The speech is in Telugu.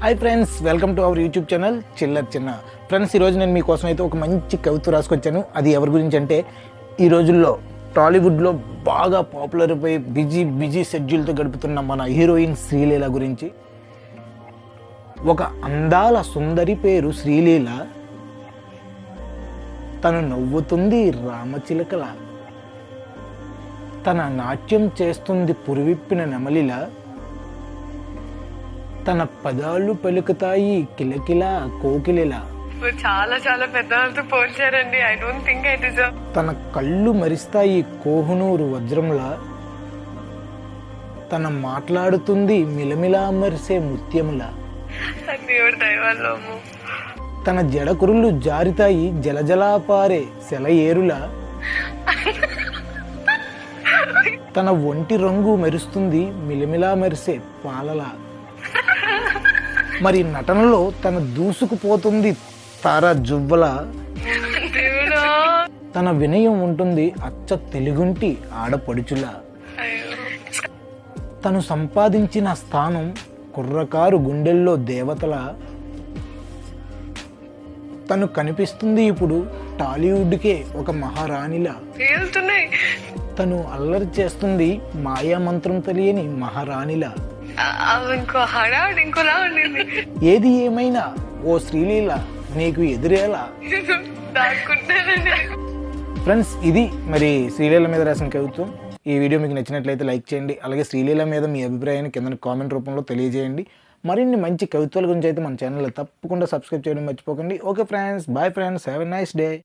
Hi friends welcome to our YouTube channel చిల్లర్ చిన్న ఫ్రెండ్స్ ఈరోజు నేను మీకోసం అయితే ఒక మంచి కవిత రాసుకొచ్చాను. అది ఎవరి గురించి అంటే ఈ రోజుల్లో టాలీవుడ్లో బాగా పాపులర్ అయిపోయి బిజీ బిజీ షెడ్యూల్తో గడుపుతున్న మన హీరోయిన్ శ్రీలీల గురించి. ఒక అందాల సుందరి పేరు శ్రీలీల. తను నవ్వుతుంది రామచిలకల. తన నాట్యం చేస్తుంది పురివిప్పిన నెమలిలా. తన పదాలు పలుకుతాయి కిలకిల కోకిలిలా. చాలా చాలా పెద్దవాళ్ళతో పోల్చారండి I don't think I deserve తన కళ్ళు మరిస్తాయి కోహునూరు వజ్రంలా. తన మాట్లాడుతుంది మిలమిలా మరిసే ముత్యములా. దేవుడి దైవాల్లో అమ్ము. తన జడకురులు జారితాయి జలజలా పారే సెలయేరులా. తన ఒంటి రంగు మెరుస్తుంది మిలమిలా మెరిసే పాలలా. మరి నటనలో తన దూసుకుపోతుంది తార జువ్వల. తన వినయం ఉంటుంది అచ్చ తెలుగుంటి ఆడపడుచులా. తను సంపాదించిన స్థానం కుర్రకారు గుండెల్లో దేవతల. తను కనిపిస్తుంది ఇప్పుడు టాలీవుడ్కే ఒక మహారాణిలా. తను అల్లరి చేస్తుంది మాయా మంత్రం తెలియని మహారాణిలా. ఇంకో హడావుడు ఇంకోలా ఉండింది ఏది ఏమైనా ఓ శ్రీలీల నీకు ఎదురేలా దాక్కుంటానండి ఫ్రెండ్స్ ఇది మరి శ్రీలీల మీద రాసిన కవిత్వం ఈ వీడియో మీకు నచ్చినట్లయితే లైక్ చేయండి అలాగే శ్రీలీల మీద మీ అభిప్రాయాన్ని కింద కామెంట్ రూపంలో తెలియజేయండి మరిన్ని మంచి కవిత్వాల గురించి అయితే మన ఛానల్లో తప్పకుండా సబ్స్క్రైబ్ చేయడం మర్చిపోకండి okay friends bye friends have a nice day